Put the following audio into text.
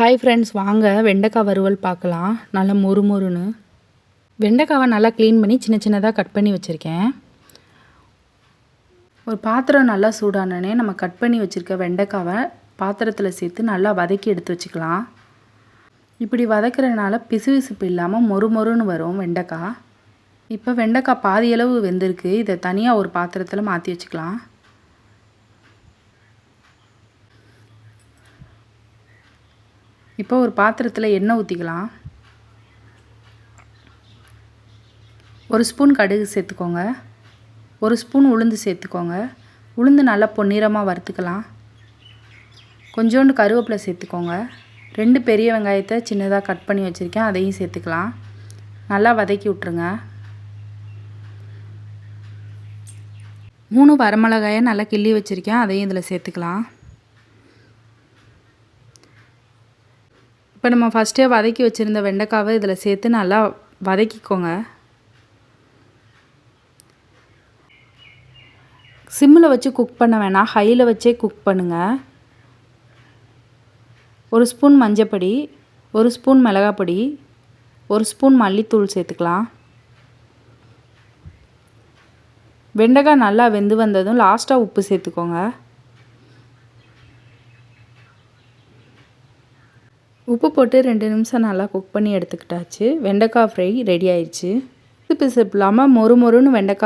Hi friends வாங்க. வெண்டைக்காய் வறுவல் பார்க்கலாம். நல்லா மொறு மொறுன்னு. வெண்டைக்காவை நல்லா க்ளீன் பண்ணி சின்ன சின்னதாக கட் பண்ணி வச்சுருக்கேன். ஒரு பாத்திரம் நல்லா சூடானனே நம்ம கட் பண்ணி வச்சுருக்க வெண்டைக்காவை பாத்திரத்தில் சேர்த்து நல்லா வதக்கி எடுத்து வச்சுக்கலாம். இப்படி வதக்கிறதுனால பிசுபிசுப்பு இல்லாமல் மொறு மொறுன்னு வரும் வெண்டைக்காய். இப்போ வெண்டைக்காய் பாதியளவு வெந்திருக்கு. இதை தனியாக ஒரு பாத்திரத்தில் மாற்றி வச்சுக்கலாம். இப்போ ஒரு பாத்திரத்தில் எண்ணெய் ஊற்றிக்கலாம் ஒரு ஸ்பூன் கடுகு சேர்த்துக்கோங்க. ஒரு ஸ்பூன் உளுந்து சேர்த்துக்கோங்க. உளுந்து நல்லா பொன்னிறமாக வறுத்துக்கலாம். கொஞ்சோண்டு கருவேப்பிலை சேர்த்துக்கோங்க. ரெண்டு பெரிய வெங்காயத்தை சின்னதாக கட் பண்ணி வச்சுருக்கேன். அதையும் சேர்த்துக்கலாம். நல்லா வதக்கி விட்ருங்க மூணு வரமிளகாயை நல்லா கிள்ளி வச்சுருக்கேன். அதையும் இதில் சேர்த்துக்கலாம். இப்போ நம்ம ஃபஸ்ட்டே வதக்கி வச்சுருந்த வெண்டைக்காவை இதில் சேர்த்து நல்லா வதக்கிக்கோங்க. சிம்மில் வச்சு குக் பண்ண வேணாம். ஹையில் வச்சே குக் பண்ணுங்கள் ஒரு ஸ்பூன் மஞ்சப்பொடி ஒரு ஸ்பூன் மிளகாப்பொடி ஒரு ஸ்பூன் மல்லித்தூள் சேர்த்துக்கலாம். வெண்டைக்காய் நல்லா வெந்து வந்ததும் லாஸ்ட்டாக உப்பு சேர்த்துக்கோங்க. உப்பு போட்டு ரெண்டு நிமிஷம் நல்லா குக் பண்ணி எடுத்துக்கிட்டாச்சு. வெண்டைக்காய் ஃப்ரை ரெடி ஆயிடுச்சு. பிசு பிசுப்பு இல்லாமல் மொறு மொறுன்னு வெண்டைக்காய்